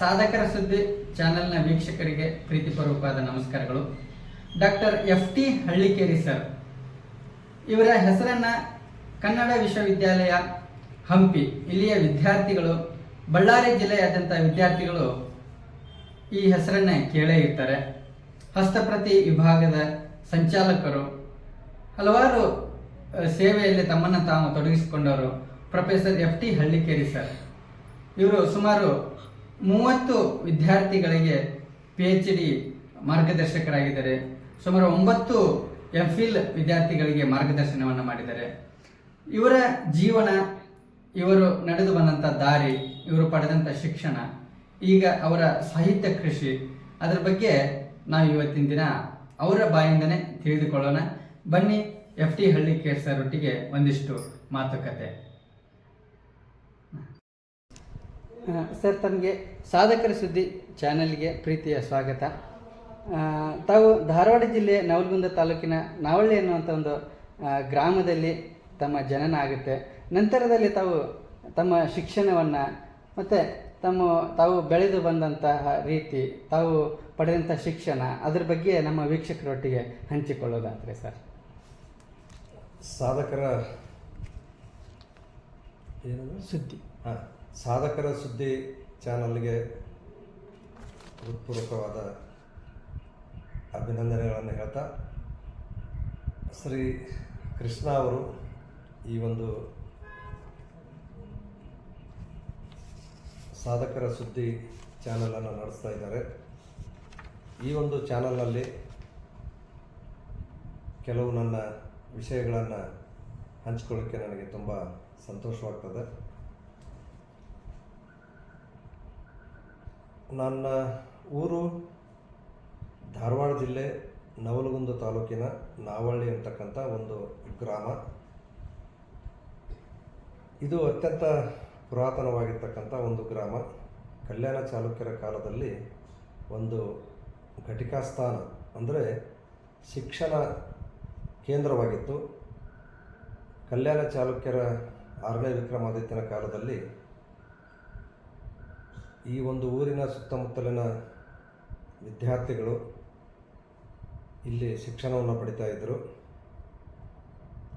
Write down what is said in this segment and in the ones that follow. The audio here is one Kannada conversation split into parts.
ಸಾಧಕರ ಸುದ್ದಿ ಚಾನೆಲ್ನ ವೀಕ್ಷಕರಿಗೆ ಪ್ರೀತಿಪೂರ್ವಕವಾದ ನಮಸ್ಕಾರಗಳು. Doctor F T Hallikeri sir, ಇವರ ಹೆಸರನ್ನ ಕನ್ನಡ ವಿಶ್ವವಿದ್ಯಾಲಯ ಹಂಪಿ ಇಲ್ಲಿಯ ವಿದ್ಯಾರ್ಥಿಗಳು, ಬಳ್ಳಾರಿ ಜಿಲ್ಲೆಯಾದ್ಯಂತ ವಿದ್ಯಾರ್ಥಿಗಳು ಈ ಹೆಸರನ್ನ ಕೇಳೇ ಇರ್ತಾರೆ. ಹಸ್ತಪ್ರತಿ ವಿಭಾಗದ ಸಂಚಾಲಕರು, ಹಲವಾರು ಸೇವೆಯಲ್ಲಿ ತಮ್ಮನ್ನು ತಾವು ತೊಡಗಿಸಿಕೊಂಡವರು professor F T Hallikeri sir. ಇವರು ಸುಮಾರು ಮೂವತ್ತು ವಿದ್ಯಾರ್ಥಿಗಳಿಗೆ ಪಿ ಎಚ್ ಡಿ ಮಾರ್ಗದರ್ಶಕರಾಗಿದ್ದಾರೆ. ಸುಮಾರು ಒಂಬತ್ತು ಎಂ ಫಿಲ್ ವಿದ್ಯಾರ್ಥಿಗಳಿಗೆ ಮಾರ್ಗದರ್ಶನವನ್ನು ಮಾಡಿದ್ದಾರೆ. ಇವರ ಜೀವನ, ಇವರು ನಡೆದು ಬಂದಂಥ ದಾರಿ, ಇವರು ಪಡೆದಂಥ ಶಿಕ್ಷಣ, ಈಗ ಅವರ ಸಾಹಿತ್ಯ ಕೃಷಿ, ಅದರ ಬಗ್ಗೆ ನಾವು ಇವತ್ತಿನ ದಿನ ಅವರ ಬಾಯಿಂದನೇ ತಿಳಿದುಕೊಳ್ಳೋಣ. ಬನ್ನಿ ಎಫ್ ಟಿ ಹಳ್ಳಿ ಕೇಸರೊಟ್ಟಿಗೆ ಸರ್ ಒಂದಿಷ್ಟು ಮಾತುಕತೆ. ಸರ್ ತಮಗೆ ಸಾಧಕರ ಸುದ್ದಿ ಚಾನೆಲ್ಗೆ ಪ್ರೀತಿಯ ಸ್ವಾಗತ. ತಾವು ಧಾರವಾಡ ಜಿಲ್ಲೆ ನವಲಗುಂದ ತಾಲೂಕಿನ ನಾವಳ್ಳಿ ಅನ್ನುವಂಥ ಒಂದು ಗ್ರಾಮದಲ್ಲಿ ತಮ್ಮ ಜನನ ಆಗುತ್ತೆ. ನಂತರದಲ್ಲಿ ತಾವು ತಮ್ಮ ಶಿಕ್ಷಣವನ್ನು ಮತ್ತು ತಮ್ಮ ತಾವು ಬೆಳೆದು ಬಂದಂತಹ ರೀತಿ ತಾವು ಪಡೆದಂಥ ಶಿಕ್ಷಣ ಅದ್ರ ಬಗ್ಗೆ ನಮ್ಮ ವೀಕ್ಷಕರೊಟ್ಟಿಗೆ ಹಂಚಿಕೊಳ್ಳೋದಾದರೆ ಸರ್. ಸಾಧಕರ ಸುದ್ದಿ. ಹಾಂ. ಸಾಧಕರ ಸುದ್ದಿ ಚಾನಲ್ಗೆ ಹೃತ್ಪೂರ್ವಕವಾದ ಅಭಿನಂದನೆಗಳನ್ನು ಹೇಳ್ತಾ, ಶ್ರೀ ಕೃಷ್ಣ ಅವರು ಈ ಒಂದು ಸಾಧಕರ ಸುದ್ದಿ ಚಾನಲನ್ನು ನಡೆಸ್ತಾ ಇದ್ದಾರೆ. ಈ ಒಂದು ಚಾನಲ್ನಲ್ಲಿ ಕೆಲವು ನನ್ನ ವಿಷಯಗಳನ್ನು ಹಂಚ್ಕೊಳ್ಳೋಕ್ಕೆ ನನಗೆ ತುಂಬ ಸಂತೋಷವಾಗ್ತದೆ. ನನ್ನ ಊರು ಧಾರವಾಡ ಜಿಲ್ಲೆ ನವಲಗುಂದ ತಾಲೂಕಿನ ನಾವಳ್ಳಿ ಅಂತಕ್ಕಂಥ ಒಂದು ಗ್ರಾಮ. ಇದು ಅತ್ಯಂತ ಪುರಾತನವಾಗಿರ್ತಕ್ಕಂಥ ಒಂದು ಗ್ರಾಮ. ಕಲ್ಯಾಣ ಚಾಲುಕ್ಯರ ಕಾಲದಲ್ಲಿ ಒಂದು ಘಟಿಕಾಸ್ಥಾನ ಅಂದರೆ ಶಿಕ್ಷಣ ಕೇಂದ್ರವಾಗಿತ್ತು. ಕಲ್ಯಾಣ ಚಾಲುಕ್ಯರ ಆರನೇ ವಿಕ್ರಮಾದಿತ್ಯನ ಕಾಲದಲ್ಲಿ ಈ ಒಂದು ಊರಿನ ಸುತ್ತಮುತ್ತಲಿನ ವಿದ್ಯಾರ್ಥಿಗಳು ಇಲ್ಲಿ ಶಿಕ್ಷಣವನ್ನು ಪಡಿತಾ ಇದ್ದರು.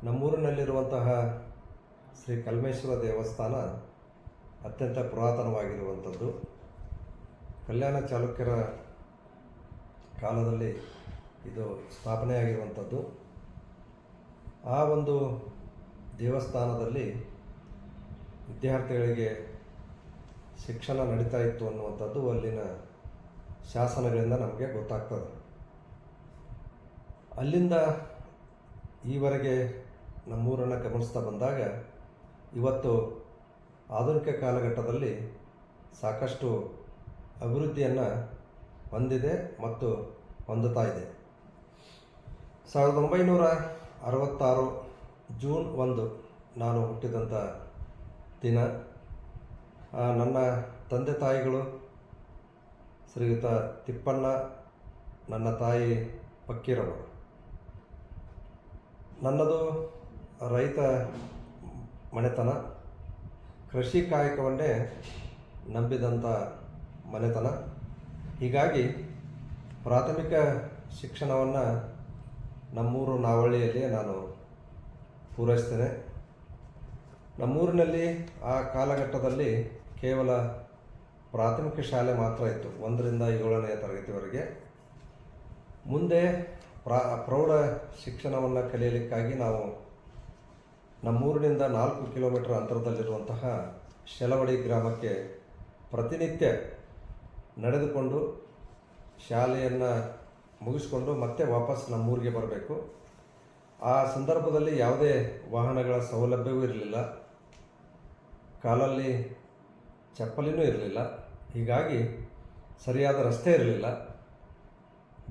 ನಮ್ಮೂರಿನಲ್ಲಿರುವಂತಹ ಶ್ರೀ ಕಲ್ಮೇಶ್ವರ ದೇವಸ್ಥಾನ ಅತ್ಯಂತ ಪುರಾತನವಾಗಿರುವಂಥದ್ದು. ಕಲ್ಯಾಣ ಚಾಲುಕ್ಯರ ಕಾಲದಲ್ಲಿ ಇದು ಸ್ಥಾಪನೆಯಾಗಿರುವಂಥದ್ದು. ಆ ಒಂದು ದೇವಸ್ಥಾನದಲ್ಲಿ ವಿದ್ಯಾರ್ಥಿಗಳಿಗೆ ಶಿಕ್ಷಣ ನಡೀತಾ ಇತ್ತು ಅನ್ನುವಂಥದ್ದು ಅಲ್ಲಿನ ಶಾಸನಗಳಿಂದ ನಮಗೆ ಗೊತ್ತಾಗ್ತದೆ. ಅಲ್ಲಿಂದ ಈವರೆಗೆ ನಮ್ಮೂರನ್ನು ಗಮನಿಸ್ತಾ ಬಂದಾಗ ಇವತ್ತು ಆಧುನಿಕ ಕಾಲಘಟ್ಟದಲ್ಲಿ ಸಾಕಷ್ಟು ಅಭಿವೃದ್ಧಿಯನ್ನು ಹೊಂದಿದೆ ಮತ್ತು ಹೊಂದುತ್ತಾ ಇದೆ. ಸಾವಿರದ ಒಂಬೈನೂರ ಅರವತ್ತಾರು ಜೂನ್ ಒಂದು ನಾನು ಹುಟ್ಟಿದಂಥ ದಿನ ನನ್ನ ತಂದೆ ತಾಯಿಗಳು, ಶ್ರೀಯುತ ತಿಪ್ಪಣ್ಣ, ನನ್ನ ತಾಯಿ ಪಕ್ಕೀರವರು ನನ್ನದು ರೈತ ಮನೆತನ, ಕೃಷಿ ಕಾಯಕವನ್ನೇ ನಂಬಿದಂಥ ಮನೆತನ. ಹೀಗಾಗಿ ಪ್ರಾಥಮಿಕ ಶಿಕ್ಷಣವನ್ನು ನಮ್ಮೂರು ನಾವಳ್ಳಿಯಲ್ಲಿ ನಾನು ಪೂರೈಸ್ತೇನೆ. ನಮ್ಮೂರಿನಲ್ಲಿ ಆ ಕಾಲಘಟ್ಟದಲ್ಲಿ ಕೇವಲ ಪ್ರಾಥಮಿಕ ಶಾಲೆ ಮಾತ್ರ ಇತ್ತು, ಒಂದರಿಂದ ಏಳನೆಯ ತರಗತಿವರೆಗೆ. ಮುಂದೆ ಪ್ರಾ, ಪ್ರೌಢ ಶಿಕ್ಷಣವನ್ನು ಕಲಿಯಲಿಕ್ಕಾಗಿ ನಾವು ನಮ್ಮೂರಿನಿಂದ ನಾಲ್ಕು ಕಿಲೋಮೀಟರ್ ಅಂತರದಲ್ಲಿರುವಂತಹ ಶೆಲವಡಿ ಗ್ರಾಮಕ್ಕೆ ಪ್ರತಿನಿತ್ಯ ನಡೆದುಕೊಂಡು ಶಾಲೆಯನ್ನು ಮುಗಿಸ್ಕೊಂಡು ಮತ್ತೆ ವಾಪಸ್ ನಮ್ಮೂರಿಗೆ ಬರಬೇಕು. ಆ ಸಂದರ್ಭದಲ್ಲಿ ಯಾವುದೇ ವಾಹನಗಳ ಸೌಲಭ್ಯವೂ ಇರಲಿಲ್ಲ. ಕಾಲಲ್ಲಿ ಚಪ್ಪಲಿನೂ ಇರಲಿಲ್ಲ. ಹೀಗಾಗಿ ಸರಿಯಾದ ರಸ್ತೆ ಇರಲಿಲ್ಲ.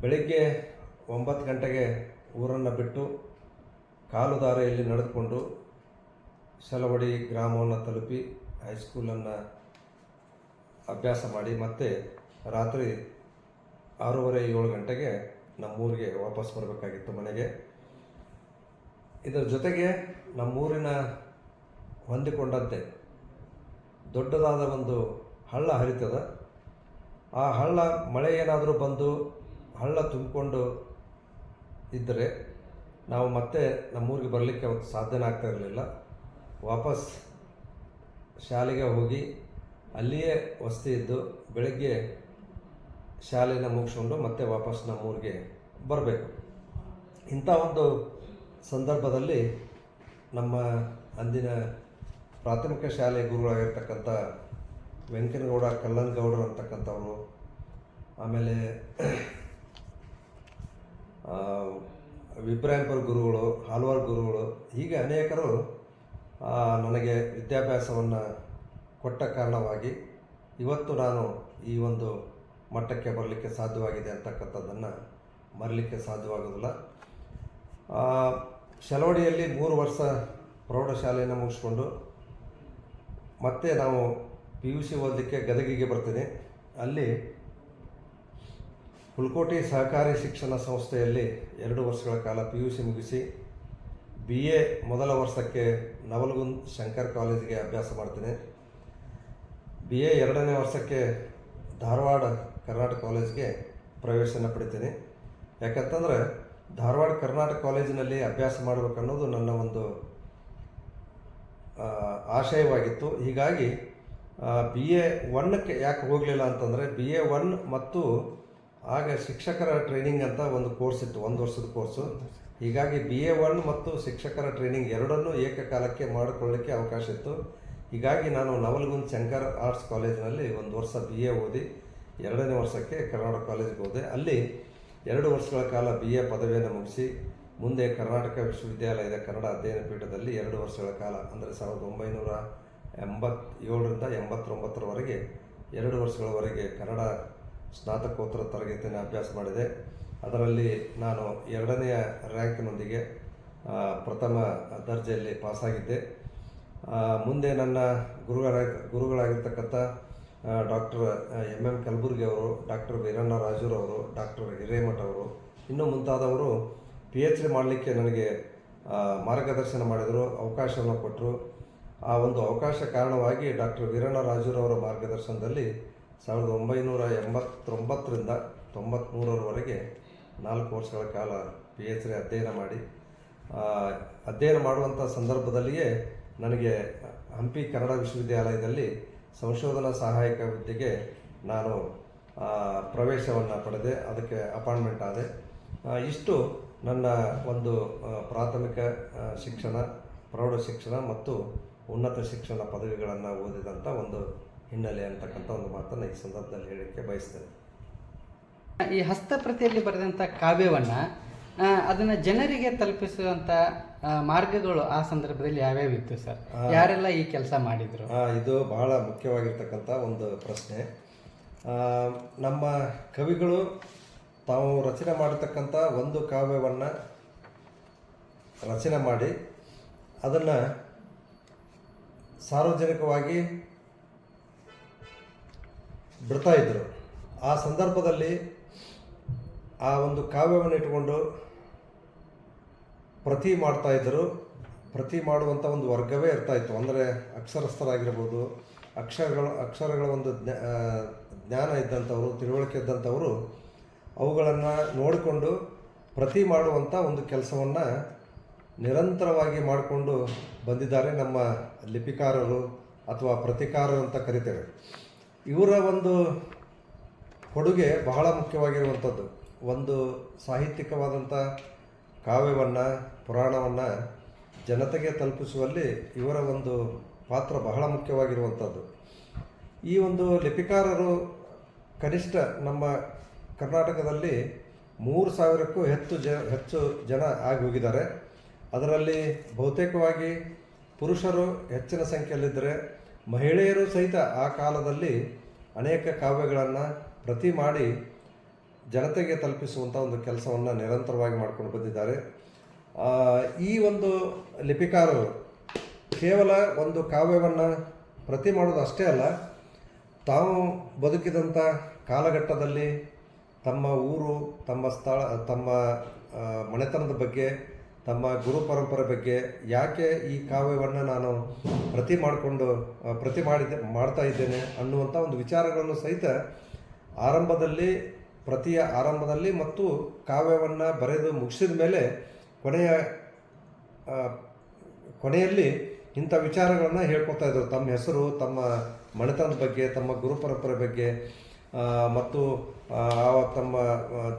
ಬೆಳಗ್ಗೆ ಒಂಬತ್ತು ಗಂಟೆಗೆ ಊರನ್ನು ಬಿಟ್ಟು ಕಾಲು ದಾರಿಯಲ್ಲಿ ನಡೆದುಕೊಂಡು ಸಲವಡಿ ಗ್ರಾಮವನ್ನು ತಲುಪಿ ಹೈಸ್ಕೂಲನ್ನು ಅಭ್ಯಾಸ ಮಾಡಿ ಮತ್ತೆ ರಾತ್ರಿ ಆರೂವರೆ, ಏಳು ಗಂಟೆಗೆ ನಮ್ಮೂರಿಗೆ ವಾಪಸ್ ಬರಬೇಕಾಗಿತ್ತು ಮನೆಗೆ. ಇದರ ಜೊತೆಗೆ ನಮ್ಮೂರಿನ ಹೊಂದಿಕೊಂಡಂತೆ ದೊಡ್ಡದಾದ ಒಂದು ಹಳ್ಳ ಹರಿತದ. ಆ ಹಳ್ಳ ಮಳೆ ಏನಾದರೂ ಬಂದು ಹಳ್ಳ ತುಂಬಿಕೊಂಡು ಇದ್ದರೆ ನಾವು ಮತ್ತೆ ನಮ್ಮೂರಿಗೆ ಬರಲಿಕ್ಕೆ ಅವತ್ತು ಸಾಧ್ಯನೇ ಆಗ್ತಾ ಇರಲಿಲ್ಲ. ವಾಪಸ್ ಶಾಲೆಗೆ ಹೋಗಿ ಅಲ್ಲಿಯೇ ವಸತಿ ಇದ್ದು ಬೆಳಗ್ಗೆ ಶಾಲೆನ ಮುಗಿಸ್ಕೊಂಡು ಮತ್ತೆ ವಾಪಸ್ ನಮ್ಮೂರಿಗೆ ಬರಬೇಕು. ಇಂಥ ಒಂದು ಸಂದರ್ಭದಲ್ಲಿ ನಮ್ಮ ಅಂದಿನ ಪ್ರಾಥಮಿಕ ಶಾಲೆ ಗುರುಗಳಾಗಿರ್ತಕ್ಕಂಥ ವೆಂಕನಗೌಡ ಕಲ್ಲನಗೌಡರು ಅಂತಕ್ಕಂಥವ್ರು. ಆಮೇಲೆ ಆ, ವಿಬ್ರಾಹಿಂಪುರ ಗುರುಗಳು ಹಾಲ್ವಾರ್ ಗುರುಗಳು ಹೀಗೆ ಅನೇಕರು ನನಗೆ ವಿದ್ಯಾಭ್ಯಾಸವನ್ನು ಕೊಟ್ಟ ಕಾರಣವಾಗಿ ಇವತ್ತು ನಾನು ಈ ಒಂದು ಮಟ್ಟಕ್ಕೆ ಬರಲಿಕ್ಕೆ ಸಾಧ್ಯವಾಗಿದೆ ಅಂತಕ್ಕಂಥದ್ದನ್ನು ಮರಲಿಕ್ಕೆ ಸಾಧ್ಯವಾಗೋದಿಲ್ಲ. ಶೆಲವಡಿಯಲ್ಲಿ ಮೂರು ವರ್ಷ ಪ್ರೌಢಶಾಲೆಯನ್ನು ಮುಗಿಸ್ಕೊಂಡು ಮತ್ತೆ ನಾವು ಪಿ ಯು ಸಿ ಓದಲಿಕ್ಕೆ ಗದಗಿಗೆ ಬರ್ತೀನಿ. ಅಲ್ಲಿ ಹುಲ್ಕೋಟಿ ಸಹಕಾರಿ ಶಿಕ್ಷಣ ಸಂಸ್ಥೆಯಲ್ಲಿ ಎರಡು ವರ್ಷಗಳ ಕಾಲ ಪಿ ಯು ಸಿ ಮುಗಿಸಿ ಬಿ ಎ ಮೊದಲ ವರ್ಷಕ್ಕೆ ನವಲಗುಂದ್ ಶಂಕರ್ ಕಾಲೇಜಿಗೆ ಅಭ್ಯಾಸ ಮಾಡ್ತೀನಿ. ಬಿ ಎ ಎರಡನೇ ವರ್ಷಕ್ಕೆ ಧಾರವಾಡ ಕರ್ನಾಟಕ ಕಾಲೇಜ್ಗೆ ಪ್ರವೇಶನ ಪಡಿತೀನಿ. ಯಾಕಂತಂದರೆ ಧಾರವಾಡ ಕರ್ನಾಟಕ ಕಾಲೇಜಿನಲ್ಲಿ ಅಭ್ಯಾಸ ಮಾಡಬೇಕನ್ನೋದು ನನ್ನ ಒಂದು ಆಶಯವಾಗಿತ್ತು. ಹೀಗಾಗಿ ಬಿ ಎ ಒನ್ನಕ್ಕೆ ಯಾಕೆ ಹೋಗಲಿಲ್ಲ ಅಂತಂದರೆ ಬಿ ಎ ಒನ್ ಮತ್ತು ಆಗ ಶಿಕ್ಷಕರ ಟ್ರೈನಿಂಗ್ ಅಂತ ಒಂದು ಕೋರ್ಸ್ ಇತ್ತು, ಒಂದು ವರ್ಷದ ಕೋರ್ಸು ಹೀಗಾಗಿ ಬಿ ಎ ಒನ್ ಮತ್ತು ಶಿಕ್ಷಕರ ಟ್ರೈನಿಂಗ್ ಎರಡನ್ನೂ ಏಕಕಾಲಕ್ಕೆ ಮಾಡಿಕೊಳ್ಳಲಿಕ್ಕೆ ಅವಕಾಶ ಇತ್ತು. ಹೀಗಾಗಿ ನಾನು ನವಲಗುಂದ್ ಶಂಕರ್ ಆರ್ಟ್ಸ್ ಕಾಲೇಜಿನಲ್ಲಿ ಒಂದು ವರ್ಷ ಬಿ ಎ ಓದಿ, ಎರಡನೇ ವರ್ಷಕ್ಕೆ ಕರ್ನಾಟಕ ಕಾಲೇಜಿಗೆ ಹೋದೆ. ಅಲ್ಲಿ ಎರಡು ವರ್ಷಗಳ ಕಾಲ ಬಿ ಎ ಪದವಿಯನ್ನು ಮುಗಿಸಿ ಮುಂದೆ ಕರ್ನಾಟಕ ವಿಶ್ವವಿದ್ಯಾಲಯದ ಕನ್ನಡ ಅಧ್ಯಯನ ಪೀಠದಲ್ಲಿ ಎರಡು ವರ್ಷಗಳ ಕಾಲ, ಅಂದರೆ ಸಾವಿರದ ಒಂಬೈನೂರ ಎಂಬತ್ತೇಳರಿಂದ ಎಂಬತ್ತೊಂಬತ್ತರವರೆಗೆ ಎರಡು ವರ್ಷಗಳವರೆಗೆ ಕನ್ನಡ ಸ್ನಾತಕೋತ್ತರ ತರಗತಿಯನ್ನು ಅಭ್ಯಾಸ ಮಾಡಿದೆ. ಅದರಲ್ಲಿ ನಾನು ಎರಡನೆಯ ರ್ಯಾಂಕ್ನೊಂದಿಗೆ ಪ್ರಥಮ ದರ್ಜೆಯಲ್ಲಿ ಪಾಸಾಗಿದ್ದೆ. ಮುಂದೆ ನನ್ನ ಗುರುಗಳ, ಗುರುಗಳಾಗಿರ್ತಕ್ಕಂಥ ಡಾಕ್ಟರ್ ಎಂ ಎಂ ಕಲಬುರ್ಗಿ ಅವರು, ಡಾಕ್ಟರ್ ವೀರಣ್ಣ ರಾಜೂರವರು, ಡಾಕ್ಟರ್ ಹಿರೇಮಠ ಅವರು, ಇನ್ನೂ ಮುಂತಾದವರು ಪಿ ಎಚ್ ಡಿ ಮಾಡಲಿಕ್ಕೆ ನನಗೆ ಮಾರ್ಗದರ್ಶನ ಮಾಡಿದರು, ಅವಕಾಶವನ್ನು ಕೊಟ್ಟರು ಆ ಒಂದು ಅವಕಾಶ ಕಾರಣವಾಗಿ ಡಾಕ್ಟರ್ ವೀರಣ್ಣ ರಾಜುರವರ ಮಾರ್ಗದರ್ಶನದಲ್ಲಿ ಸಾವಿರದ ಒಂಬೈನೂರ ಎಂಬತ್ತೊಂಬತ್ತರಿಂದ ತೊಂಬತ್ತ್ಮೂರರವರೆಗೆ ನಾಲ್ಕು ವರ್ಷಗಳ ಕಾಲ ಪಿ ಎಚ್ ಡಿ ಅಧ್ಯಯನ ಮಾಡಿ. ಅಧ್ಯಯನ ಮಾಡುವಂಥ ಸಂದರ್ಭದಲ್ಲಿಯೇ ನನಗೆ ಹಂಪಿ ಕನ್ನಡ ವಿಶ್ವವಿದ್ಯಾಲಯದಲ್ಲಿ ಸಂಶೋಧನಾ ಸಹಾಯಕ ಹುದ್ದೆಗೆ ನಾನು ಪ್ರವೇಶವನ್ನು ಪಡೆದೆ. ಅದಕ್ಕೆ ಅಪಾಯಿಂಟ್ಮೆಂಟ್ ಆದೆ. ಇಷ್ಟು ನನ್ನ ಒಂದು ಪ್ರಾಥಮಿಕ ಶಿಕ್ಷಣ ಪ್ರೌಢ ಶಿಕ್ಷಣ ಮತ್ತು ಉನ್ನತ ಶಿಕ್ಷಣ ಪದವಿಗಳನ್ನು ಓದಿದಂಥ ಒಂದು ಹಿನ್ನೆಲೆ ಅಂತಕ್ಕಂಥ ಒಂದು ಮಾತನ್ನು ಈ ಸಂದರ್ಭದಲ್ಲಿ ಹೇಳಲಿಕ್ಕೆ ಬಯಸ್ತೇನೆ. ಈ ಹಸ್ತಪ್ರತಿಯಲ್ಲಿ ಬರೆದಂಥ ಕಾವ್ಯವನ್ನು ಅದನ್ನು ಜನರಿಗೆ ತಲುಪಿಸುವಂಥ ಮಾರ್ಗಗಳು ಆ ಸಂದರ್ಭದಲ್ಲಿ ಯಾವ್ಯಾವ ಇತ್ತು ಸರ್? ಯಾರೆಲ್ಲ ಈ ಕೆಲಸ ಮಾಡಿದರು? ಇದು ಬಹಳ ಮುಖ್ಯವಾಗಿರ್ತಕ್ಕಂಥ ಒಂದು ಪ್ರಶ್ನೆ. ನಮ್ಮ ಕವಿಗಳು ತಾವು ರಚನೆ ಮಾಡತಕ್ಕಂಥ ಒಂದು ಕಾವ್ಯವನ್ನು ರಚನೆ ಮಾಡಿ ಅದನ್ನು ಸಾರ್ವಜನಿಕವಾಗಿ ಬಿಡ್ತಾ ಇದ್ದರು ಆ ಸಂದರ್ಭದಲ್ಲಿ ಆ ಒಂದು ಕಾವ್ಯವನ್ನು ಇಟ್ಕೊಂಡು ಪ್ರತಿ ಮಾಡ್ತಾ ಇದ್ದರು ಪ್ರತಿ ಮಾಡುವಂಥ ಒಂದು ವರ್ಗವೇ ಇರ್ತಾ ಇತ್ತು. ಅಂದರೆ ಅಕ್ಷರಸ್ಥರಾಗಿರ್ಬೋದು, ಅಕ್ಷರಗಳ ಅಕ್ಷರಗಳ ಒಂದು ಜ್ಞಾ ಜ್ಞಾನ ಇದ್ದಂಥವರು, ತಿಳುವಳಿಕೆ ಇದ್ದಂಥವರು ಅವುಗಳನ್ನು ನೋಡಿಕೊಂಡು ಪ್ರತಿ ಮಾಡುವಂಥ ಒಂದು ಕೆಲಸವನ್ನು ನಿರಂತರವಾಗಿ ಮಾಡಿಕೊಂಡು ಬಂದಿದ್ದಾರೆ ನಮ್ಮ ಲಿಪಿಕಾರರು ಅಥವಾ ಪ್ರತಿಕಾರರು ಅಂತ ಕರಿತೇವೆ. ಇವರ ಒಂದು ಕೊಡುಗೆ ಬಹಳ ಮುಖ್ಯವಾಗಿರುವಂಥದ್ದು ಒಂದು ಸಾಹಿತ್ಯಿಕವಾದಂಥ ಕಾವ್ಯವನ್ನು, ಪುರಾಣವನ್ನು ಜನತೆಗೆ ತಲುಪಿಸುವಲ್ಲಿ ಇವರ ಒಂದು ಪಾತ್ರ ಬಹಳ ಮುಖ್ಯವಾಗಿರುವಂಥದ್ದು ಈ ಒಂದು ಲಿಪಿಕಾರರು ಕನಿಷ್ಠ ನಮ್ಮ ಕರ್ನಾಟಕದಲ್ಲಿ ಮೂರು ಸಾವಿರಕ್ಕೂ ಹೆಚ್ಚು ಜ, ಹೆಚ್ಚು ಜನ ಆಗಿ ಹೋಗಿದ್ದಾರೆ. ಅದರಲ್ಲಿ ಬಹುತೇಕವಾಗಿ ಪುರುಷರು ಹೆಚ್ಚಿನ ಸಂಖ್ಯೆಯಲ್ಲಿದ್ದರೆ ಮಹಿಳೆಯರು ಸಹಿತ ಆ ಕಾಲದಲ್ಲಿ ಅನೇಕ ಕಾವ್ಯಗಳನ್ನು ಪ್ರತಿ ಮಾಡಿ ಜನತೆಗೆ ತಲುಪಿಸುವಂಥ ಒಂದು ಕೆಲಸವನ್ನು ನಿರಂತರವಾಗಿ ಮಾಡಿಕೊಂಡು ಬಂದಿದ್ದಾರೆ. ಈ ಒಂದು ಲಿಪಿಕಾರರು ಕೇವಲ ಒಂದು ಕಾವ್ಯವನ್ನು ಪ್ರತಿ ಮಾಡೋದು ಅಷ್ಟೇ ಅಲ್ಲ, ತಾವು ಬದುಕಿದಂಥ ಕಾಲಘಟ್ಟದಲ್ಲಿ ತಮ್ಮ ಊರು, ತಮ್ಮ ಸ್ಥಳ, ತಮ್ಮ ಮನೆತನದ ಬಗ್ಗೆ, ತಮ್ಮ ಗುರು ಪರಂಪರೆ ಬಗ್ಗೆ ಯಾಕೆ ಈ ಕಾವ್ಯವನ್ನು ನಾನು ಪ್ರತಿ ಮಾಡಿಕೊಂಡು ಪ್ರತಿ ಮಾಡಿದ್ದೆ ಮಾಡ್ತಾ ಇದ್ದೇನೆ ಅನ್ನುವಂಥ ಒಂದು ವಿಚಾರಗಳನ್ನು ಸಹಿತ ಆರಂಭದಲ್ಲಿ, ಪ್ರತಿಯ ಆರಂಭದಲ್ಲಿ ಮತ್ತು ಕಾವ್ಯವನ್ನು ಬರೆದು ಮುಗಿಸಿದ ಮೇಲೆ ಕೊನೆಯ ಕೊನೆಯಲ್ಲಿ ಇಂಥ ವಿಚಾರಗಳನ್ನು ಹೇಳ್ಕೊತಾ ಇದ್ದರು ತಮ್ಮ ಹೆಸರು, ತಮ್ಮ ಮನೆತನದ ಬಗ್ಗೆ, ತಮ್ಮ ಗುರು ಪರಂಪರೆ ಬಗ್ಗೆ ಮತ್ತು ತಮ್ಮ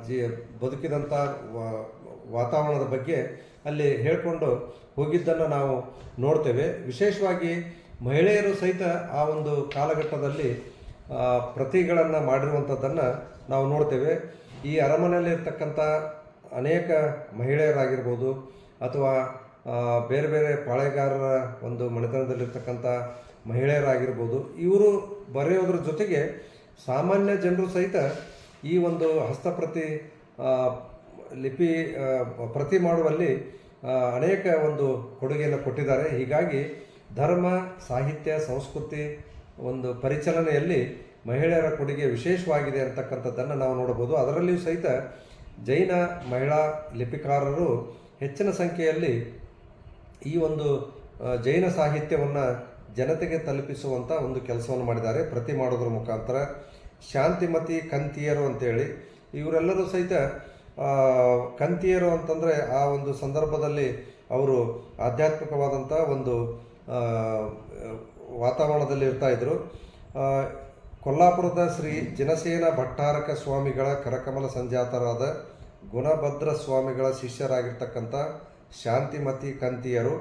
ಜೀ ಬದುಕಿದಂಥ ವಾತಾವರಣದ ಬಗ್ಗೆ ಅಲ್ಲಿ ಹೇಳಿಕೊಂಡು ಹೋಗಿದ್ದನ್ನು ನಾವು ನೋಡ್ತೇವೆ. ವಿಶೇಷವಾಗಿ ಮಹಿಳೆಯರು ಸಹಿತ ಆ ಒಂದು ಕಾಲಘಟ್ಟದಲ್ಲಿ ಪ್ರತಿಗಳನ್ನು ಮಾಡಿರುವಂಥದ್ದನ್ನು ನಾವು ನೋಡ್ತೇವೆ. ಈ ಅರಮನೆಯಲ್ಲಿರ್ತಕ್ಕಂಥ ಅನೇಕ ಮಹಿಳೆಯರಾಗಿರ್ಬೋದು ಅಥವಾ ಬೇರೆ ಬೇರೆ ಪಾಳೆಗಾರರ ಒಂದು ಮನೆತನದಲ್ಲಿರ್ತಕ್ಕಂಥ ಮಹಿಳೆಯರಾಗಿರ್ಬೋದು, ಇವರು ಬರೆಯೋದ್ರ ಜೊತೆಗೆ ಸಾಮಾನ್ಯ ಜನರು ಸಹಿತ ಈ ಒಂದು ಹಸ್ತಪ್ರತಿ ಲಿಪಿ ಪ್ರತಿ ಮಾಡುವಲ್ಲಿ ಅನೇಕ ಒಂದು ಕೊಡುಗೆಯನ್ನು ಕೊಟ್ಟಿದ್ದಾರೆ. ಹೀಗಾಗಿ ಧರ್ಮ, ಸಾಹಿತ್ಯ, ಸಂಸ್ಕೃತಿ ಒಂದು ಪರಿಚಲನೆಯಲ್ಲಿ ಮಹಿಳೆಯರ ಕೊಡುಗೆ ವಿಶೇಷವಾಗಿದೆ ಅಂತಕ್ಕಂಥದ್ದನ್ನು ನಾವು ನೋಡಬಹುದು. ಅದರಲ್ಲಿಯೂ ಸಹಿತ ಜೈನ ಮಹಿಳಾ ಲಿಪಿಕಾರರು ಹೆಚ್ಚಿನ ಸಂಖ್ಯೆಯಲ್ಲಿ ಈ ಒಂದು ಜೈನ ಸಾಹಿತ್ಯವನ್ನು ಜನತೆಗೆ ತಲುಪಿಸುವಂಥ ಒಂದು ಕೆಲಸವನ್ನು ಮಾಡಿದ್ದಾರೆ. ಪ್ರತಿ ಮಾಡೋದ್ರ ಮುಖಾಂತರ ಶಾಂತಿಮತಿ ಕಂತಿಯರು ಅಂತೇಳಿ ಇವರೆಲ್ಲರೂ ಸಹಿತ ಕಂತಿಯರು ಅಂತಂದರೆ ಆ ಒಂದು ಸಂದರ್ಭದಲ್ಲಿ ಅವರು ಆಧ್ಯಾತ್ಮಿಕವಾದಂಥ ಒಂದು ವಾತಾವರಣದಲ್ಲಿ ಇರ್ತಾಯಿದ್ರು ಕೊಲ್ಲಾಪುರದ ಶ್ರೀ ಜಿನಸೇನ ಭಟ್ಟಾರಕ ಸ್ವಾಮಿಗಳ ಕರಕಮಲ ಸಂಜಾತರಾದ ಗುಣಭದ್ರ ಸ್ವಾಮಿಗಳ ಶಿಷ್ಯರಾಗಿರ್ತಕ್ಕಂಥ ಶಾಂತಿಮತಿ ಕಂತಿಯರು,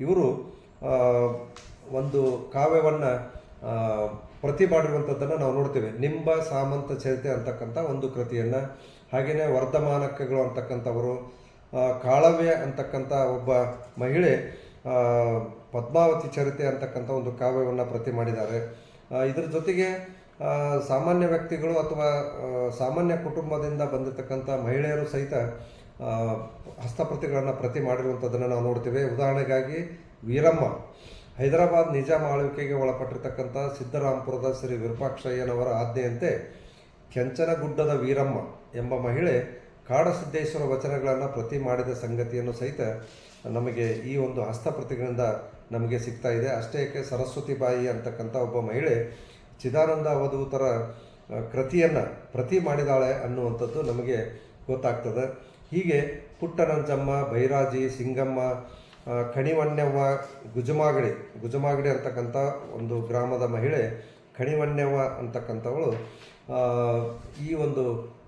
ಇವರು ಒಂದು ಕಾವ್ಯವನ್ನು ಪ್ರತಿ ಮಾಡಿರುವಂಥದ್ದನ್ನು ನಾವು ನೋಡ್ತೇವೆ. ನಿಂಬ, ಸಾಮಂತ ಚರಿತೆ ಅಂತಕ್ಕಂಥ ಒಂದು ಕೃತಿಯನ್ನು ಹಾಗೆಯೇ ವರ್ಧಮಾನಕಗಳು ಅಂತಕ್ಕಂಥವರು ಕಾಳವ್ಯ ಅಂತಕ್ಕಂಥ ಒಬ್ಬ ಮಹಿಳೆ ಪದ್ಮಾವತಿ ಚರಿತೆ ಅಂತಕ್ಕಂಥ ಒಂದು ಕಾವ್ಯವನ್ನು ಪ್ರತಿ ಮಾಡಿದ್ದಾರೆ. ಇದ್ರ ಜೊತೆಗೆ ಸಾಮಾನ್ಯ ವ್ಯಕ್ತಿಗಳು ಅಥವಾ ಸಾಮಾನ್ಯ ಕುಟುಂಬದಿಂದ ಬಂದಿರತಕ್ಕಂಥ ಮಹಿಳೆಯರು ಸಹಿತ ಹಸ್ತಪ್ರತಿಗಳನ್ನು ಪ್ರತಿ ಮಾಡಿರುವಂಥದ್ದನ್ನು ನಾವು ನೋಡ್ತೇವೆ. ಉದಾಹರಣೆಗಾಗಿ, ವೀರಮ್ಮ. ಹೈದರಾಬಾದ್ ನಿಜಾಮ ಆಳ್ವಿಕೆಗೆ ಒಳಪಟ್ಟಿರ್ತಕ್ಕಂಥ ಸಿದ್ದರಾಮಪುರದ ಶ್ರೀ ವಿರೂಪಾಕ್ಷಯ್ಯನವರ ಆಜ್ಞೆಯಂತೆ ಕೆಂಚನಗುಡ್ಡದ ವೀರಮ್ಮ ಎಂಬ ಮಹಿಳೆ ಕಾಡಸಿದ್ದೇಶ್ವರ ವಚನಗಳನ್ನು ಪ್ರತಿ ಮಾಡಿದ ಸಂಗತಿಯನ್ನು ಸಹಿತ ನಮಗೆ ಈ ಒಂದು ಹಸ್ತಪ್ರತಿಗಳಿಂದ ನಮಗೆ ಸಿಗ್ತಾ ಇದೆ. ಅಷ್ಟೇ ಏಕೆ ಸರಸ್ವತಿ ಬಾಯಿ ಅಂತಕ್ಕಂಥ ಒಬ್ಬ ಮಹಿಳೆ ಚಿದಾನಂದ ಅವಧೂತರ ಕೃತಿಯನ್ನು ಪ್ರತಿ ಮಾಡಿದಾಳೆ ಅನ್ನುವಂಥದ್ದು ನಮಗೆ ಗೊತ್ತಾಗ್ತದೆ. ಹೀಗೆ ಪುಟ್ಟನಂಜಮ್ಮ, ಬೈರಾಜಿ, ಸಿಂಗಮ್ಮ ಆ, ಕಣಿವಣ್ಯವ್ವ ಗುಜಮಾಗಡಿ ಗುಜಮಾಗಡಿ ಅಂತಕ್ಕಂಥ ಒಂದು ಗ್ರಾಮದ ಮಹಿಳೆ ಕಣಿವಣ್ಯವ್ವ ಅಂತಕ್ಕಂಥವಳು ಈ ಒಂದು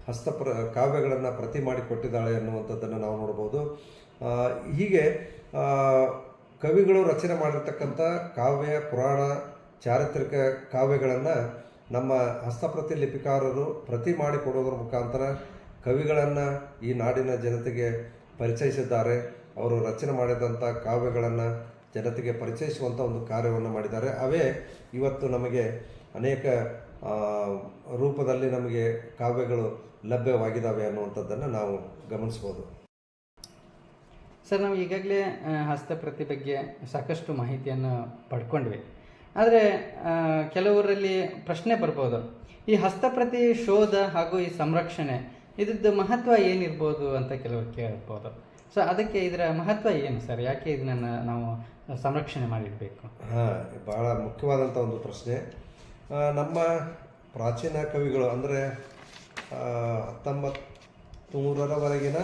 ಹಸ್ತಪ್ರ ಕಾವ್ಯಗಳನ್ನು ಪ್ರತಿ ಮಾಡಿ ಕೊಟ್ಟಿದ್ದಾಳೆ ಅನ್ನುವಂಥದ್ದನ್ನು ನಾವು ನೋಡ್ಬೋದು. ಹೀಗೆ ಕವಿಗಳು ರಚನೆ ಮಾಡಿರ್ತಕ್ಕಂಥ ಕಾವ್ಯ ಪುರಾಣ ಚಾರಿತ್ರಿಕ ಕಾವ್ಯಗಳನ್ನು ನಮ್ಮ ಹಸ್ತಪ್ರತಿ ಲಿಪಿಕಾರರು ಪ್ರತಿ ಮಾಡಿ ಕೊಡೋದ್ರ ಮುಖಾಂತರ ಕವಿಗಳನ್ನು ಈ ನಾಡಿನ ಜನತೆಗೆ ಪರಿಚಯಿಸಿದ್ದಾರೆ. ಅವರು ರಚನೆ ಮಾಡಿದಂಥ ಕಾವ್ಯಗಳನ್ನು ಜನತೆಗೆ ಪರಿಚಯಿಸುವಂಥ ಒಂದು ಕಾರ್ಯವನ್ನು ಮಾಡಿದ್ದಾರೆ. ಅವೇ ಇವತ್ತು ನಮಗೆ ಅನೇಕ ರೂಪದಲ್ಲಿ ನಮಗೆ ಕಾವ್ಯಗಳು ಲಭ್ಯವಾಗಿದ್ದಾವೆ ಅನ್ನುವಂಥದ್ದನ್ನು ನಾವು ಗಮನಿಸ್ಬೋದು ಸರ್, ನಾವು ಈಗಾಗಲೇ ಹಸ್ತಪ್ರತಿ ಬಗ್ಗೆ ಸಾಕಷ್ಟು ಮಾಹಿತಿಯನ್ನು ಪಡ್ಕೊಂಡ್ವಿ. ಆದರೆ ಕೆಲವರಲ್ಲಿ ಪ್ರಶ್ನೆ ಬರ್ಬೋದು. ಈ ಹಸ್ತಪ್ರತಿ ಶೋಧ ಹಾಗೂ ಈ ಸಂರಕ್ಷಣೆ, ಇದ್ರದ್ದು ಮಹತ್ವ ಏನಿರ್ಬೋದು ಅಂತ ಕೆಲವರು ಕೇಳ್ಬೋದು. ಸೊ ಅದಕ್ಕೆ ಇದರ ಮಹತ್ವ ಏನು ಸರ್? ಯಾಕೆ ಇದನ್ನ ನಾವು ಸಂರಕ್ಷಣೆ ಮಾಡಿಡಬೇಕು? ಹಾಂ ಭಾಳ ಮುಖ್ಯವಾದಂಥ ಒಂದು ಪ್ರಶ್ನೆ. ನಮ್ಮ ಪ್ರಾಚೀನ ಕವಿಗಳು ಅಂದರೆ ಹತ್ತೊಂಬತ್ತು ನೂರರವರೆಗಿನ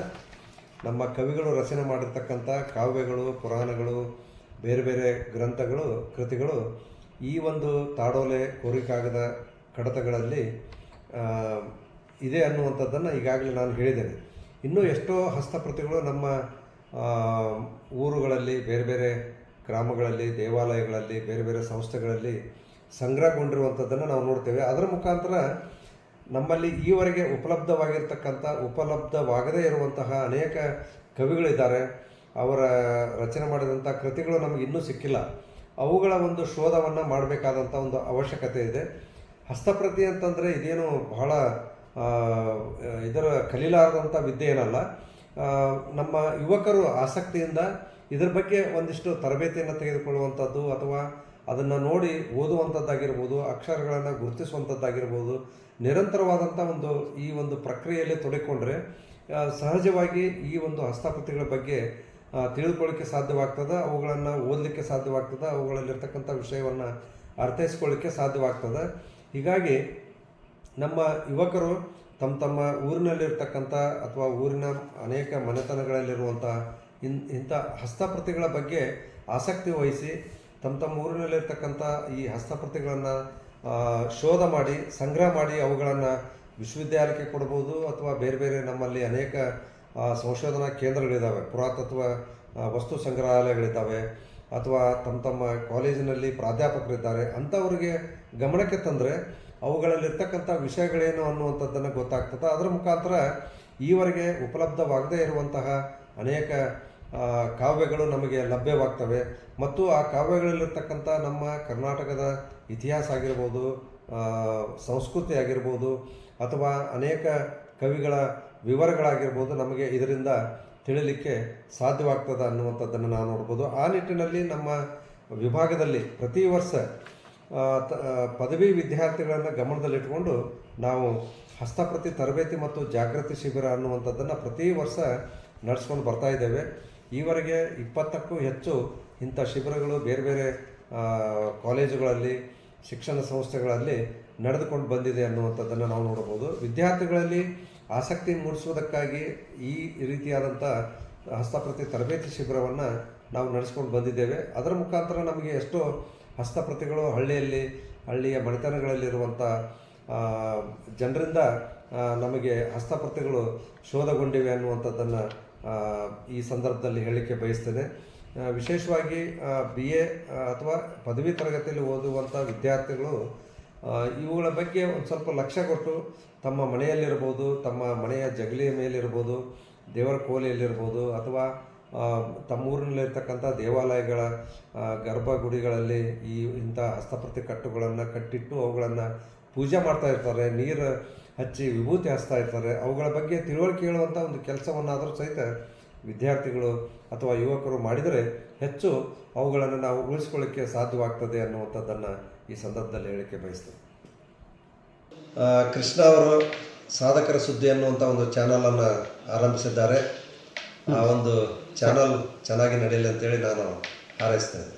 ನಮ್ಮ ಕವಿಗಳು ರಚನೆ ಮಾಡಿರ್ತಕ್ಕಂಥ ಕಾವ್ಯಗಳು, ಪುರಾಣಗಳು, ಬೇರೆ ಬೇರೆ ಗ್ರಂಥಗಳು, ಕೃತಿಗಳು ಈ ಒಂದು ತಾಡೋಲೆ ಕೋರಿಕಾಗದ ಕಡತಗಳಲ್ಲಿ ಇದೆ ಅನ್ನುವಂಥದ್ದನ್ನು ಈಗಾಗಲೇ ನಾನು ಹೇಳಿದ್ದೇನೆ. ಇನ್ನೂ ಎಷ್ಟೋ ಹಸ್ತಪ್ರತಿಗಳು ನಮ್ಮ ಊರುಗಳಲ್ಲಿ, ಬೇರೆ ಬೇರೆ ಗ್ರಾಮಗಳಲ್ಲಿ, ದೇವಾಲಯಗಳಲ್ಲಿ, ಬೇರೆ ಬೇರೆ ಸಂಸ್ಥೆಗಳಲ್ಲಿ ಸಂಗ್ರಹಗೊಂಡಿರುವಂಥದ್ದನ್ನು ನಾವು ನೋಡ್ತೇವೆ. ಅದರ ಮುಖಾಂತರ ನಮ್ಮಲ್ಲಿ ಈವರೆಗೆ ಉಪಲಬ್ಧವಾಗಿರ್ತಕ್ಕಂಥ, ಉಪಲಬ್ಧವಾಗದೇ ಇರುವಂತಹ ಅನೇಕ ಕವಿಗಳಿದ್ದಾರೆ. ಅವರ ರಚನೆ ಮಾಡಿದಂಥ ಕೃತಿಗಳು ನಮಗೆ ಇನ್ನೂ ಸಿಕ್ಕಿಲ್ಲ. ಅವುಗಳ ಒಂದು ಶೋಧವನ್ನು ಮಾಡಬೇಕಾದಂಥ ಒಂದು ಅವಶ್ಯಕತೆ ಇದೆ. ಹಸ್ತಪ್ರತಿ ಅಂತಂದರೆ ಇದೇನು ಬಹಳ ಇದರ ಕಲೀಲಾರದಂಥ ವಿದ್ಯೆ ಏನಲ್ಲ. ನಮ್ಮ ಯುವಕರು ಆಸಕ್ತಿಯಿಂದ ಇದರ ಬಗ್ಗೆ ಒಂದಿಷ್ಟು ತರಬೇತಿಯನ್ನು ತೆಗೆದುಕೊಳ್ಳುವಂಥದ್ದು ಅಥವಾ ಅದನ್ನು ನೋಡಿ ಓದುವಂಥದ್ದಾಗಿರ್ಬೋದು ಅಕ್ಷರಗಳನ್ನು ಗುರುತಿಸುವಂಥದ್ದಾಗಿರ್ಬೋದು ನಿರಂತರವಾದಂಥ ಒಂದು ಈ ಒಂದು ಪ್ರಕ್ರಿಯೆಯಲ್ಲಿ ತೊಡಗಿಕೊಂಡ್ರೆ ಸಹಜವಾಗಿ ಈ ಒಂದು ಹಸ್ತಪ್ರತಿಗಳ ಬಗ್ಗೆ ತಿಳ್ಕೊಳ್ಳಿಕ್ಕೆ ತಿಳಿದುಕೊಳ್ಳಿಕ್ಕೆ ಸಾಧ್ಯವಾಗ್ತದೆ, ಅವುಗಳನ್ನು ಓದಲಿಕ್ಕೆ ಸಾಧ್ಯವಾಗ್ತದೆ, ಅವುಗಳಲ್ಲಿರ್ತಕ್ಕಂಥ ವಿಷಯವನ್ನು ಅರ್ಥೈಸ್ಕೊಳ್ಳಿಕ್ಕೆ ಸಾಧ್ಯವಾಗ್ತದೆ. ಹೀಗಾಗಿ ನಮ್ಮ ಯುವಕರು ತಮ್ಮ ತಮ್ಮ ಊರಿನಲ್ಲಿರ್ತಕ್ಕಂಥ ಅಥವಾ ಊರಿನ ಅನೇಕ ಮನೆತನಗಳಲ್ಲಿರುವಂಥ ಇನ್, ಇಂಥ ಹಸ್ತಪ್ರತಿಗಳ ಬಗ್ಗೆ ಆಸಕ್ತಿ ವಹಿಸಿ ತಮ್ಮ ತಮ್ಮ ಊರಿನಲ್ಲಿರ್ತಕ್ಕಂಥ ಈ ಹಸ್ತಪ್ರತಿಗಳನ್ನು ಶೋಧ ಮಾಡಿ, ಸಂಗ್ರಹ ಮಾಡಿ ಅವುಗಳನ್ನು ವಿಶ್ವವಿದ್ಯಾಲಯಕ್ಕೆ ಕೊಡ್ಬೋದು ಅಥವಾ ಬೇರೆ ಬೇರೆ ನಮ್ಮಲ್ಲಿ ಅನೇಕ ಸಂಶೋಧನಾ ಕೇಂದ್ರಗಳಿದ್ದಾವೆ ಪುರಾತತ್ವ ವಸ್ತು ಸಂಗ್ರಹಾಲಯಗಳಿದ್ದಾವೆ ಅಥವಾ ತಮ್ಮ ತಮ್ಮ ಕಾಲೇಜಿನಲ್ಲಿ ಪ್ರಾಧ್ಯಾಪಕರಿದ್ದಾರೆ. ಅಂಥವ್ರಿಗೆ ಗಮನಕ್ಕೆ ತಂದರೆ ಅವುಗಳಲ್ಲಿರ್ತಕ್ಕಂಥ ವಿಷಯಗಳೇನು ಅನ್ನುವಂಥದ್ದನ್ನು ಗೊತ್ತಾಗ್ತದೆ. ಅದರ ಮುಖಾಂತರ ಈವರೆಗೆ ಉಪಲಬ್ಧವಾಗದೇ ಇರುವಂತಹ ಅನೇಕ ಕಾವ್ಯಗಳು ನಮಗೆ ಲಭ್ಯವಾಗ್ತವೆ. ಮತ್ತು ಆ ಕಾವ್ಯಗಳಲ್ಲಿರ್ತಕ್ಕಂಥ ನಮ್ಮ ಕರ್ನಾಟಕದ ಇತಿಹಾಸ ಆಗಿರ್ಬೋದು ಸಂಸ್ಕೃತಿ ಆಗಿರ್ಬೋದು, ಅಥವಾ ಅನೇಕ ಕವಿಗಳ ವಿವರಗಳಾಗಿರ್ಬೋದು ನಮಗೆ ಇದರಿಂದ ತಿಳಿಲಿಕ್ಕೆ ಸಾಧ್ಯವಾಗ್ತದೆ ಅನ್ನುವಂಥದ್ದನ್ನು ನಾವು ನೋಡ್ಬೋದು. ಆ ನಿಟ್ಟಿನಲ್ಲಿ ನಮ್ಮ ವಿಭಾಗದಲ್ಲಿ ಪ್ರತಿ ವರ್ಷ ಪದವಿ ವಿದ್ಯಾರ್ಥಿಗಳನ್ನು ಗಮನದಲ್ಲಿಟ್ಟುಕೊಂಡು ನಾವು ಹಸ್ತಪ್ರತಿ ತರಬೇತಿ ಮತ್ತು ಜಾಗೃತಿ ಶಿಬಿರ ಅನ್ನುವಂಥದ್ದನ್ನು ಪ್ರತಿ ವರ್ಷ ನಡೆಸ್ಕೊಂಡು ಬರ್ತಾ ಇದ್ದೇವೆ. ಈವರೆಗೆ ಇಪ್ಪತ್ತಕ್ಕೂ ಹೆಚ್ಚು ಇಂಥ ಶಿಬಿರಗಳು ಬೇರೆ ಬೇರೆ ಕಾಲೇಜುಗಳಲ್ಲಿ, ಶಿಕ್ಷಣ ಸಂಸ್ಥೆಗಳಲ್ಲಿ ನಡೆದುಕೊಂಡು ಬಂದಿದೆ ಅನ್ನುವಂಥದ್ದನ್ನು ನಾವು ನೋಡಬಹುದು. ವಿದ್ಯಾರ್ಥಿಗಳಲ್ಲಿ ಆಸಕ್ತಿ ಮೂಡಿಸುವುದಕ್ಕಾಗಿ ಈ ರೀತಿಯಾದಂಥ ಹಸ್ತಪ್ರತಿ ತರಬೇತಿ ಶಿಬಿರವನ್ನು ನಾವು ನಡೆಸ್ಕೊಂಡು ಬಂದಿದ್ದೇವೆ. ಅದರ ಮುಖಾಂತರ ನಮಗೆ ಎಷ್ಟೋ ಹಸ್ತಪ್ರತಿಗಳು ಹಳ್ಳಿಯಲ್ಲಿ, ಹಳ್ಳಿಯ ಮನೆತನಗಳಲ್ಲಿರುವಂಥ ಜನರಿಂದ ನಮಗೆ ಹಸ್ತಪ್ರತಿಗಳು ಶೋಧಗೊಂಡಿವೆ ಅನ್ನುವಂಥದ್ದನ್ನು ಈ ಸಂದರ್ಭದಲ್ಲಿ ಹೇಳಲಿಕ್ಕೆ ಬಯಸ್ತೇನೆ. ವಿಶೇಷವಾಗಿ ಬಿ ಎ ಅಥವಾ ಪದವಿ ತರಗತಿಯಲ್ಲಿ ಓದುವಂಥ ವಿದ್ಯಾರ್ಥಿಗಳು ಇವುಗಳ ಬಗ್ಗೆ ಒಂದು ಸ್ವಲ್ಪ ಲಕ್ಷ್ಯ ಕೊಟ್ಟು ತಮ್ಮ ಮನೆಯಲ್ಲಿರ್ಬೋದು ತಮ್ಮ ಮನೆಯ ಜಗಲಿಯ ಮೇಲಿರ್ಬೋದು ದೇವರ ಕೋಲೆಯಲ್ಲಿರ್ಬೋದು ಅಥವಾ ಆ, ತಮ್ಮ ಊರಿನಲ್ಲಿರ್ತಕ್ಕಂಥ ದೇವಾಲಯಗಳ ಗರ್ಭಗುಡಿಗಳಲ್ಲಿ ಈ ಇಂಥ ಹಸ್ತಪ್ರತಿ ಕಟ್ಟುಗಳನ್ನು ಕಟ್ಟಿಟ್ಟು ಅವುಗಳನ್ನು ಪೂಜೆ ಮಾಡ್ತಾ ಇರ್ತಾರೆ ನೀರು ಹಚ್ಚಿ ವಿಭೂತಿ ಹಚ್ತಾ ಇರ್ತಾರೆ. ಅವುಗಳ ಬಗ್ಗೆ ತಿಳುವಳಿಕೆ ಹೇಳುವಂಥ ಒಂದು ಕೆಲಸವನ್ನಾದರೂ ಸಹಿತ ವಿದ್ಯಾರ್ಥಿಗಳು ಅಥವಾ ಯುವಕರು ಮಾಡಿದರೆ ಹೆಚ್ಚು ಅವುಗಳನ್ನು ನಾವು ಉಳಿಸ್ಕೊಳ್ಳಿಕ್ಕೆ ಸಾಧ್ಯವಾಗ್ತದೆ ಅನ್ನುವಂಥದ್ದನ್ನು ಈ ಸಂದರ್ಭದಲ್ಲಿ ಹೇಳಿಕೆ ಬಯಸ್ತೇನೆ. ಕೃಷ್ಣ ಅವರು ಸಾಧಕರ ಸುದ್ದಿ ಅನ್ನುವಂಥ ಒಂದು ಚಾನಲನ್ನು ಆರಂಭಿಸಿದ್ದಾರೆ. ಆ ಒಂದು ಚಾನಲ್ ಚೆನ್ನಾಗಿ ನಡೆಯಲಿ ಅಂತೇಳಿ ನಾನು ಹಾರೈಸ್ತೇನೆ.